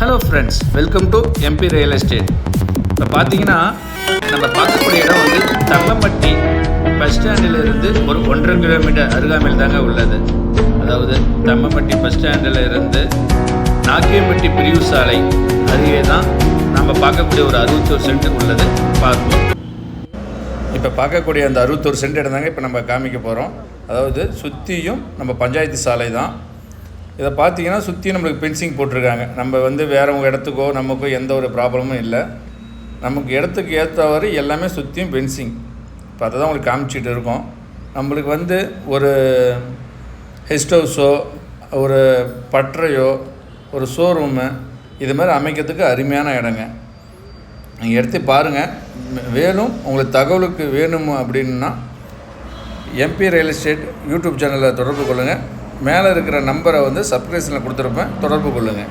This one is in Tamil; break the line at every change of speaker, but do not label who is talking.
Hello friends welcome to MP real estate இப்போ பார்த்தீங்கன்னா நம்ம பார்க்கக்கூடிய இடம் வந்து தள்ளம்பட்டி பஸ் ஸ்டாண்டிலிருந்து ஒரு ஒன்றரை கிலோமீட்டர் அருகாமையில் தாங்க உள்ளது. அதாவது தம்மம்பட்டி பஸ் ஸ்டாண்டில் இருந்து நாக்கியம்பட்டி பிரிவு சாலை அருகே தான் நம்ம பார்க்கக்கூடிய ஒரு அறுபத்தோரு சென்ட் உள்ளது பார்ப்போம். இப்போ பார்க்கக்கூடிய அந்த அறுபத்தோரு சென்ட் இடம் தாங்க இப்போ நம்ம காமிக்க போகிறோம் அதாவது சுற்றியும் நம்ம பஞ்சாயத்து சாலை தான். இதை பார்த்தீங்கன்னா சுற்றி நம்மளுக்கு பென்சிங் போட்டிருக்காங்க. நம்ம வந்து வேறவங்க இடத்துக்கோ நமக்கோ எந்த ஒரு ப்ராப்ளமும் இல்லை. நமக்கு இடத்துக்கு ஏற்றவாறு எல்லாமே சுற்றியும் பென்சிங் இப்போ அதை தான் உங்களுக்கு காமிச்சிட்டு இருக்கோம். நம்மளுக்கு வந்து ஒரு ஹெஸ்ட் ஹவுஸோ ஒரு பட்டறையோ ஒரு ஷோரூமு இது மாதிரி அமைக்கிறதுக்கு அருமையான இடங்க. நீங்கள் எடுத்து பாருங்கள் வேணும் உங்களுக்கு தகவலுக்கு வேணும் அப்படின்னா எம்பி ரியல் எஸ்டேட் யூடியூப் சேனலில் தொடர்பு கொள்ளுங்கள் மேலே இருக்கிற நம்பரை வந்து சப்ஸ்கிரிப்ஷனில் கொடுத்துருப்பேன். தொடர்பு கொள்ளுங்கள்